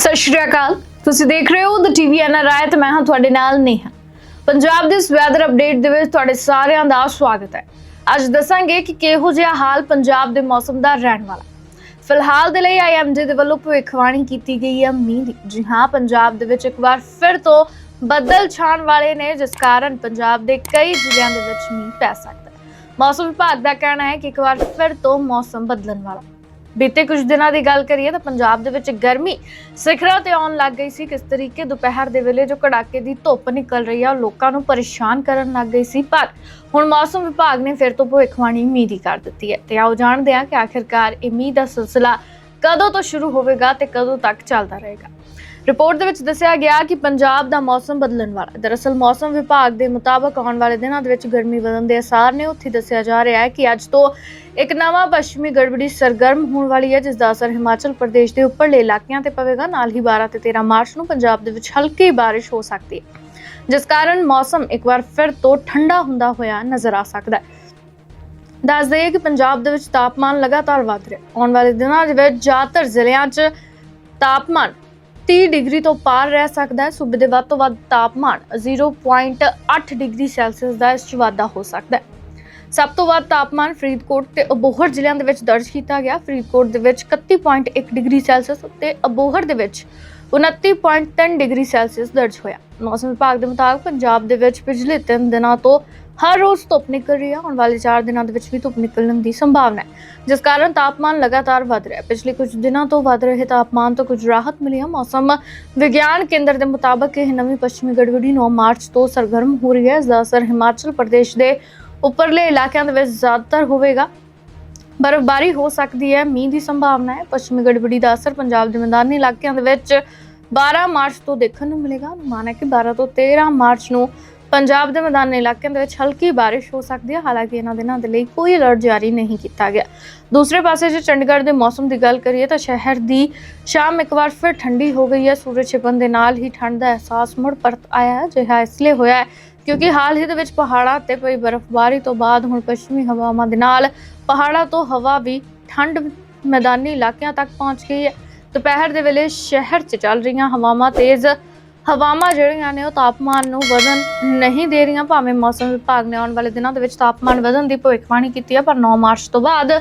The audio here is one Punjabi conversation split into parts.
ਸਤਿ ਸ਼੍ਰੀ ਅਕਾਲ। ਤੁਸੀਂ ਦੇਖ ਰਹੇ ਹੋ ਦ ਟੀਵੀ ਐਨਆਰਆਈ ਤੇ ਮੈਂ ਹਾਂ ਤੁਹਾਡੇ ਨਾਲ ਨੇਹਾ। ਪੰਜਾਬ ਦੇ ਇਸ ਵੈਦਰ ਅਪਡੇਟ ਦੇ ਵਿੱਚ ਤੁਹਾਡੇ ਸਾਰਿਆਂ ਦਾ ਸਵਾਗਤ ਹੈ। ਅੱਜ ਦੱਸਾਂਗੇ ਕਿ ਕਿਹੋ ਜਿਹਾ ਹਾਲ ਪੰਜਾਬ ਦੇ ਮੌਸਮ ਦਾ ਰਹਿਣ ਵਾਲਾ। ਫਿਲਹਾਲ ਦੇ ਲਈ ਆਈਐਮਡੀ ਦੇ ਵੱਲੋਂ ਭਵਿੱਖਬਾਣੀ ਕੀਤੀ ਗਈ ਹੈ ਮੀਂਹ ਦੀ। ਜੀ ਹਾਂ, ਪੰਜਾਬ ਦੇ ਵਿੱਚ ਇੱਕ ਵਾਰ ਫਿਰ ਤੋਂ ਬੱਦਲ ਛਾਣ ਵਾਲੇ ਨੇ, ਜਿਸ ਕਾਰਨ ਪੰਜਾਬ ਦੇ ਕਈ ਜ਼ਿਲ੍ਹਿਆਂ ਦੇ ਵਿੱਚ ਮੀਂਹ ਪੈ ਸਕਦਾ ਹੈ। ਮੌਸਮ ਵਿਭਾਗ ਦਾ ਕਹਿਣਾ ਹੈ ਕਿ ਇੱਕ ਵਾਰ ਫਿਰ ਤੋਂ ਮੌਸਮ ਬਦਲਣ ਵਾਲਾ। ਬੀਤੇ ਕੁਝ ਦਿਨਾਂ ਦੀ ਗੱਲ ਕਰੀਏ ਤਾਂ ਪੰਜਾਬ ਦੇ ਵਿੱਚ ਗਰਮੀ ਸਿਖਰਾਂ ਤੇ ਆਉਣ ਲੱਗ ਗਈ ਸੀ, ਕਿਸ ਤਰੀਕੇ ਦੁਪਹਿਰ ਦੇ ਵੇਲੇ ਜੋ ਕੜਾਕੇ ਦੀ ਧੁੱਪ ਨਿਕਲ ਰਹੀ ਆ, ਉਹ ਲੋਕਾਂ ਨੂੰ ਪਰੇਸ਼ਾਨ ਕਰਨ ਲੱਗ ਗਈ ਸੀ, ਪਰ ਹੁਣ ਮੌਸਮ ਵਿਭਾਗ ਨੇ ਫਿਰ ਤੋਂ ਭਵਿੱਖਬਾਣੀ ਮੀਂਹ ਹੀ ਕਰ ਦਿੱਤੀ ਹੈ ਤੇ ਆਓ ਜਾਣਦੇ ਹਾਂ ਕਿ ਆਖਿਰਕਾਰ ਇਹ ਮੀਂਹ ਦਾ ਸਿਲਸਿਲਾ ਕਦੋਂ ਤੋਂ ਸ਼ੁਰੂ ਹੋਵੇਗਾ ਤੇ ਕਦੋਂ ਤੱਕ ਚੱਲਦਾ ਰਹੇਗਾ। ਰਿਪੋਰਟ ਦੇ ਵਿੱਚ ਦੱਸਿਆ ਗਿਆ ਕਿ ਪੰਜਾਬ ਦਾ ਮੌਸਮ ਬਦਲਣ ਵਾਲਾ ਦਰਅਸਲ ਮੌਸਮ ਵਿਭਾਗ ਦੇ ਮੁਤਾਬਕ ਆਉਣ ਵਾਲੇ ਦਿਨਾਂ ਦੇ ਵਿੱਚ ਗਰਮੀ ਵਧਣ ਦੇ ਅਸਾਰ ਨੇ। ਉੱਥੇ ਦੱਸਿਆ ਜਾ ਰਿਹਾ ਹੈ ਕਿ ਅੱਜ ਤੋਂ ਇੱਕ ਨਵਾਂ ਪੱਛਮੀ ਗੜਬੜੀ ਸਰਗਰਮ ਹੋਣ ਵਾਲੀ ਹੈ, ਜਿਸ ਦਾ ਅਸਰ ਹਿਮਾਚਲ ਪ੍ਰਦੇਸ਼ ਦੇ ਉੱਪਰਲੇ ਇਲਾਕਿਆਂ ਤੇ ਪਵੇਗਾ। ਨਾਲ ਹੀ 12 ਤੇ 13 ਮਾਰਚ ਨੂੰ ਪੰਜਾਬ ਦੇ ਵਿੱਚ ਹਲਕੀ ਬਾਰਿਸ਼ ਹੋ ਸਕਦੀ ਹੈ, ਜਿਸ ਕਾਰਨ ਮੌਸਮ ਇੱਕ ਵਾਰ ਫਿਰ ਤੋਂ ਠੰਡਾ ਹੁੰਦਾ ਹੋਇਆ ਨਜ਼ਰ ਆ ਸਕਦਾ ਹੈ। ਦੱਸ ਦਈਏ ਕਿ ਪੰਜਾਬ ਦੇ ਵਿੱਚ ਤਾਪਮਾਨ ਲਗਾਤਾਰ ਵਧ ਰਿਹਾ ਆਉਣ ਵਾਲੇ ਦਿਨਾਂ ਦੇ ਵਿੱਚ ਜ਼ਿਆਦਾਤਰ ਜ਼ਿਲ੍ਹਿਆਂ 'ਚ ਤਾਪਮਾਨ 30 ਡਿਗਰੀ ਤੋਂ ਪਾਰ ਰਹਿ ਸਕਦਾ ਹੈ। ਸੂਬੇ ਦੇ ਵੱਧ ਤੋਂ ਵੱਧ ਤਾਪਮਾਨ 0.8 ਡਿਗਰੀ ਸੈਲਸੀਅਸ ਦਾ ਇਸ 'ਚ ਵਾਧਾ ਹੋ ਸਕਦਾ ਹੈ। ਸਭ ਤੋਂ ਵੱਧ ਤਾਪਮਾਨ ਫਰੀਦਕੋਟ ਤੇ ਅਬੋਹਰ ਜ਼ਿਲ੍ਹਿਆਂ ਦੇ ਵਿੱਚ ਦਰਜ ਕੀਤਾ ਗਿਆ। ਫਰੀਦਕੋਟ ਦੇ ਵਿੱਚ 31.1 ਡਿਗਰੀ ਸੈਲਸੀਅਸ ਤੇ ਅਬੋਹਰ ਦੇ ਵਿੱਚ 29.3 ਡਿਗਰੀ ਸੈਲਸੀਅਸ ਦਰਜ ਹੋਇਆ। ਮੌਸਮ ਵਿਭਾਗ ਦੇ ਮੁਤਾਬਕ ਪੰਜਾਬ ਦੇ ਵਿੱਚ ਪਿਛਲੇ 3 ਦਿਨਾਂ ਤੋਂ ਹਰ ਰੋਜ਼ ਧੁੱਪ ਨਿਕਲ ਰਹੀ ਹੈ ਆਉਣ ਵਾਲੇ 4 ਦਿਨਾਂ ਦੇ ਵਿੱਚ ਵੀ ਧੁੱਪ ਨਿਕਲਣ ਦੀ ਸੰਭਾਵਨਾ ਹੈ। ਜਿਸ ਕਾਰਨ ਤਾਪਮਾਨ ਲਗਾਤਾਰ ਵਧ ਰਿਹਾ ਹੈ। ਪਿਛਲੇ ਕੁਝ ਦਿਨਾਂ ਤੋਂ ਵਧ ਰਹੇ ਤਾਪਮਾਨ ਤੋਂ ਕੁਝ ਰਾਹਤ ਮਿਲੀ ਹੈ ਮੌਸਮ ਵਿਗਿਆਨ ਕੇਂਦਰ ਦੇ ਮੁਤਾਬਕ ਇਹ ਨਵੀਂ ਪੱਛਮੀ ਗੜਬੜੀ 9 ਮਾਰਚ ਤੋਂ ਸਰਗਰਮ ਹੋ ਰਹੀ ਹੈ। ਇਸ ਦਾ ਅਸਰ ਹਿਮਾਚਲ ਪ੍ਰਦੇਸ਼ ਦੇ ਉੱਪਰਲੇ ਇਲਾਕਿਆਂ ਦੇ ਵਿੱਚ ਜ਼ਿਆਦਾਤਰ ਹੋਵੇਗਾ। ਬਰਫ਼ਬਾਰੀ ਹੋ ਸਕਦੀ ਹੈ। ਮੀਂਹ ਦੀ ਸੰਭਾਵਨਾ ਹੈ। ਪੱਛਮੀ ਗੜਬੜੀ ਦਾ ਅਸਰ ਪੰਜਾਬ ਦੇ ਮੈਦਾਨੀ ਇਲਾਕਿਆਂ ਦੇ ਵਿੱਚ 12 ਮਾਰਚ ਤੋਂ ਦੇਖਣ ਨੂੰ ਮਿਲੇਗਾ। ਅਨੁਮਾਨ ਹੈ ਕਿ 12 ਤੋਂ 13 ਮਾਰਚ ਨੂੰ ਪੰਜਾਬ ਦੇ ਮੈਦਾਨੀ ਇਲਾਕਿਆਂ ਦੇ ਵਿੱਚ ਹਲਕੀ ਬਾਰਿਸ਼ ਹੋ ਸਕਦੀ ਹੈ। ਹਾਲਾਂਕਿ ਇਹਨਾਂ ਦਿਨਾਂ ਦੇ ਲਈ ਕੋਈ ਅਲਰਟ ਜਾਰੀ ਨਹੀਂ ਕੀਤਾ ਗਿਆ। ਦੂਸਰੇ ਪਾਸੇ ਜੇ ਚੰਡੀਗੜ੍ਹ ਦੇ ਮੌਸਮ ਦੀ ਗੱਲ ਕਰੀਏ ਤਾਂ ਸ਼ਹਿਰ ਦੀ ਸ਼ਾਮ ਇੱਕ ਵਾਰ ਫਿਰ ਠੰਡੀ ਹੋ ਗਈ ਹੈ। ਸੂਰਜ ਛਿਪਣ ਦੇ ਨਾਲ ਹੀ ਠੰਡ ਦਾ ਅਹਿਸਾਸ ਮੁੜ ਪਰਤ ਆਇਆ ਹੈ। ਅਜਿਹਾ ਇਸ ਲਈ ਹੋਇਆ ਹੈ ਕਿਉਂਕਿ ਹਾਲ ਹੀ ਦੇ ਵਿੱਚ ਪਹਾੜਾਂ ਤੇ ਪਈ ਬਰਫ਼ਬਾਰੀ ਤੋਂ ਬਾਅਦ ਹੁਣ ਪੱਛਮੀ ਹਵਾਵਾਂ ਦੇ ਨਾਲ ਪਹਾੜਾਂ ਤੋਂ ਹਵਾ ਵੀ ਠੰਡ ਮੈਦਾਨੀ ਇਲਾਕਿਆਂ ਤੱਕ ਪਹੁੰਚ ਗਈ ਹੈ। ਦੁਪਹਿਰ ਦੇ ਵੇਲੇ ਸ਼ਹਿਰ 'ਚ ਚੱਲ ਰਹੀਆਂ ਹਵਾਵਾਂ ਤੇਜ਼ ਹਵਾਵਾਂ ਜਿਹੜੀਆਂ ਨੇ ਉਹ ਤਾਪਮਾਨ ਨੂੰ ਵਧਣ ਨਹੀਂ ਦੇ ਰਹੀਆਂ, ਭਾਵੇਂ ਮੌਸਮ ਵਿਭਾਗ ਨੇ ਆਉਣ ਵਾਲੇ ਦਿਨਾਂ ਦੇ ਵਿੱਚ ਤਾਪਮਾਨ ਵਧਣ ਦੀ ਭਵਿੱਖਬਾਣੀ ਕੀਤੀ ਹੈ ਪਰ 9 ਮਾਰਚ ਤੋਂ ਬਾਅਦ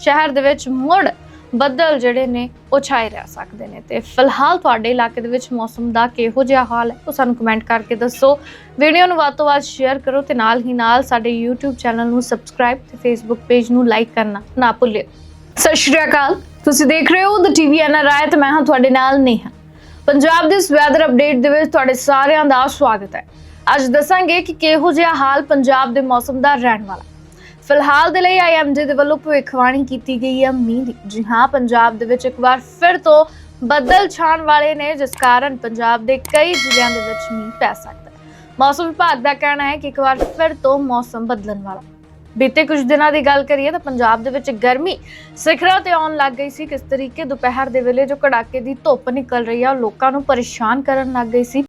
ਸ਼ਹਿਰ ਦੇ ਵਿੱਚ ਮੁੜ ਬੱਦਲ ਜਿਹੜੇ ਨੇ ਉਹ ਛਾਏ ਰਹਿ ਸਕਦੇ ਨੇ। ਤੇ ਫਿਲਹਾਲ ਤੁਹਾਡੇ ਇਲਾਕੇ ਦੇ ਵਿੱਚ ਮੌਸਮ ਦਾ ਕਿਹੋ ਜਿਹਾ ਹਾਲ ਹੈ, ਉਹ ਸਾਨੂੰ ਕਮੈਂਟ ਕਰਕੇ ਦੱਸੋ। ਵੀਡੀਓ ਨੂੰ ਵੱਧ ਤੋਂ ਵੱਧ ਸ਼ੇਅਰ ਕਰੋ ਤੇ ਨਾਲ ਹੀ ਨਾਲ ਸਾਡੇ YouTube ਚੈਨਲ ਨੂੰ ਸਬਸਕ੍ਰਾਈਬ ਤੇ Facebook ਪੇਜ ਨੂੰ ਲਾਈਕ ਕਰਨਾ ਨਾ ਭੁੱਲਿਓ। ਸਤਿ ਸ਼੍ਰੀ ਅਕਾਲ, ਤੁਸੀਂ ਦੇਖ ਰਹੇ ਹੋ ਦ ਟੀਵੀ ਐਨਆਰਆਈ ਤੇ ਮੈਂ ਹਾਂ ਤੁਹਾਡੇ ਨਾਲ ਨੇਹਾ। ਪੰਜਾਬ ਦੇ ਇਸ ਵੈਦਰ ਅਪਡੇਟ ਦੇ ਵਿੱਚ ਤੁਹਾਡੇ ਸਾਰਿਆਂ ਦਾ ਸਵਾਗਤ ਹੈ। ਅੱਜ ਦੱਸਾਂਗੇ ਕਿ ਕਿਹੋ ਜਿਹਾ ਹਾਲ ਪੰਜਾਬ ਦੇ ਮੌਸਮ ਦਾ ਰਹਿਣ ਵਾਲਾ ਫਿਲਹਾਲ ਦੇ ਲਈ ਆਈਐਮਡੀ ਦੇ ਵੱਲੋਂ ਭਵਿੱਖਬਾਣੀ ਕੀਤੀ ਗਈ ਹੈ ਮੀਂਹ ਦੀ। ਜੀ ਹਾਂ, ਪੰਜਾਬ ਦੇ ਵਿੱਚ ਇੱਕ ਵਾਰ ਫਿਰ ਤੋਂ ਬੱਦਲ ਛਾਣ ਵਾਲੇ ਨੇ, ਜਿਸ ਕਾਰਨ ਪੰਜਾਬ ਦੇ ਕਈ ਜ਼ਿਲ੍ਹਿਆਂ ਦੇ ਵਿੱਚ ਮੀਂਹ ਪੈ ਸਕਦਾ ਹੈ। ਮੌਸਮ ਵਿਭਾਗ ਦਾ ਕਹਿਣਾ ਹੈ ਕਿ ਇੱਕ ਵਾਰ ਫਿਰ ਤੋਂ ਮੌਸਮ ਬਦਲਣ ਵਾਲਾ ਬੀਤੇ ਕੁਝ ਦਿਨਾਂ ਦੀ ਗੱਲ ਕਰੀਏ ਤਾਂ ਪੰਜਾਬ ਦੇ ਵਿੱਚ ਗਰਮੀ ਸਿਖਰਾਂ ਤੇ ਆਉਣ ਲੱਗ ਗਈ ਸੀ। ਕਿਸ ਤਰੀਕੇ ਦੁਪਹਿਰ ਦੇ ਵੇਲੇ ਜੋ ਕੜਾਕੇ ਦੀ ਧੁੱਪ ਨਿਕਲ ਰਹੀ ਆ, ਉਹ ਲੋਕਾਂ ਨੂੰ ਪਰੇਸ਼ਾਨ ਕਰਨ ਲੱਗ ਗਈ ਸੀ।